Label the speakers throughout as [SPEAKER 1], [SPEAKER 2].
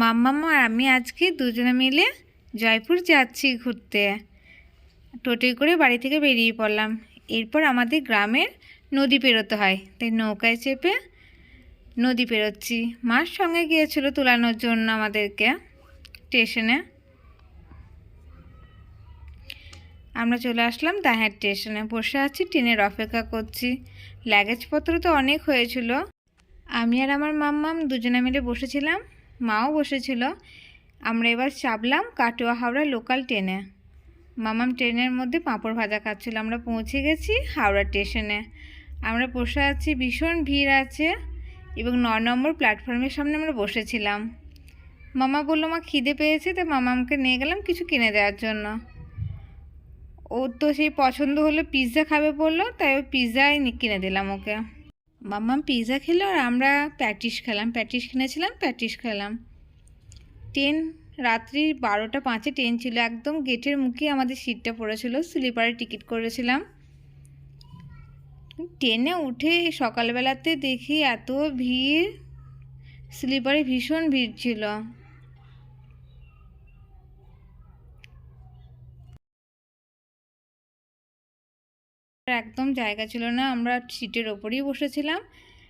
[SPEAKER 1] মাম্মাম্মা আর আমি আজকে দুজনে মিলে জয়পুর যাচ্ছি ঘুরতে। টোটোয় করে বাড়ি থেকে বেরিয়ে পড়লাম। এরপর আমাদের গ্রামের নদী পেরোতে হয়, তাই নৌকায় চেপে নদী পেরোচ্ছি। মার সঙ্গে গিয়েছিল তোলানোর জন্য আমাদেরকে স্টেশনে। আমরা চলে আসলাম দাহের স্টেশনে। বসে আছি ট্রেনের অপেক্ষা করছি। লাগেজপত্র তো অনেক হয়েছিল। আমি আর আমার মাম্মাম দুজনে মিলে বসেছিলাম। মাও বসেছিল। আমরা এবার চাপলাম কাটোয়া হাওড়া লোকাল ট্রেনে মামাম ট্রেনের মধ্যে পাঁপড় ভাজা খাচ্ছিল। আমরা পৌঁছে গেছি হাওড়া স্টেশনে আমরা বসে আছি, ভীষণ ভিড় আছে এবং ন নম্বর প্ল্যাটফর্মের সামনে আমরা বসেছিলাম। মামা বলল, মা, খিদে পেয়েছে, তো মামামকে নিয়ে গেলাম কিছু কিনে দেওয়ার জন্য। ওর তো সেই পছন্দ হলো পিৎজা খাবে বলল, তাই ওই পিৎজাই কিনে দিলাম ওকে। মাম্মাম পিৎজা খেলো আর আমরা প্যাটিস খেলাম। প্যাটিস কিনেছিলাম প্যাটিস খেলাম। ট্রেন রাত্রি বারোটা পাঁচে ট্রেন ছিল। একদম গেটের মুখে আমাদের সিটটা পড়েছিল। স্লিপারে টিকিট করেছিলাম। ট্রেনে উঠে সকালবেলাতে দেখি এত ভিড়। স্লিপারে ভীষণ ভিড় ছিল। একদম জায়গা ছিল না, আমরা সিটের ওপরেই বসেছিলাম।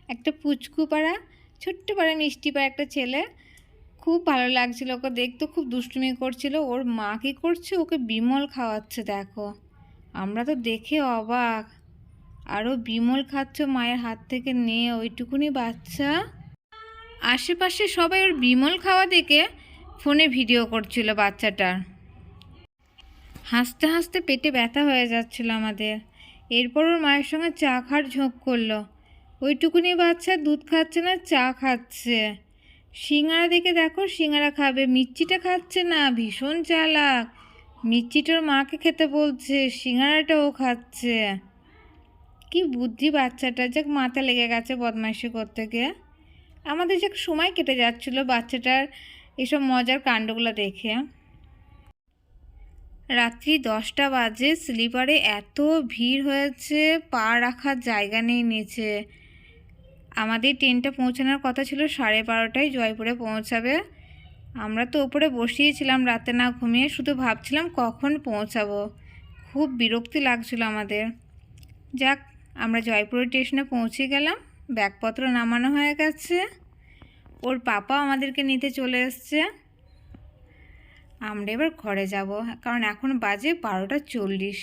[SPEAKER 1] একটা পুচকু পাড়া, ছোট্ট পাড়া মিষ্টি পাড়া একটা ছেলে। খুব ভালো লাগছিল ওকে দেখতে, খুব দুষ্টুমি করছিল। ওর মা কী করছে? ওকে বিমল খাওয়াচ্ছে, দেখো। আমরা তো দেখে অবাক। আরও বিমল খাচ্ছ, মায়ের হাত থেকে নিয়ে ওইটুকুনি বাচ্চা। আশেপাশে সবাই ওর বিমল খাওয়া দেখে ফোনে ভিডিও করছিল বাচ্চাটার। হাসতে হাসতে পেটে ব্যথা হয়ে যাচ্ছিল আমাদের। এরপর ওর মায়ের সঙ্গে চা খাওয়ার ঝোঁক করল। ওইটুকুনি বাচ্চা দুধ খাচ্ছে না, চা খাচ্ছে। সিঙ্গারা দেখে দেখো, সিঙ্গারা খাবে। মিষ্টিটা খাচ্ছে না, ভীষণ চালাক। মিষ্টিটার মাকে খেতে বলছে, সিঙ্গারাটা ও খাচ্ছে। কি বুদ্ধি বাচ্চাটা, যাক মাথা লেগে গেছে বদমাইশি করতে গিয়ে। আমাদের যাক সময় কেটে যাচ্ছিল বাচ্চাটার এসব মজার কাণ্ডগুলো দেখে। রাত্রি দশটা বাজে, স্লিপারে এত ভিড় হয়েছে, পা রাখার জায়গা নেই নিচে। আমাদের ট্রেনটা পৌঁছানোর কথা ছিল সাড়ে বারোটায়, জয়পুরে পৌঁছাবে। আমরা তো ওপরে বসিয়েছিলাম রাতে না ঘুমিয়ে, শুধু ভাবছিলাম কখন পৌঁছাবো। খুব বিরক্তি লাগছিল আমাদের। যাক, আমরা জয়পুর স্টেশনে পৌঁছে গেলাম, ব্যাগপত্র নামানো হয়ে গেছে। ওর পাপা আমাদেরকে নিতে চলে এসছে। আমরা এবার ঘরে যাব কারণ এখন বাজে বারোটা চল্লিশ।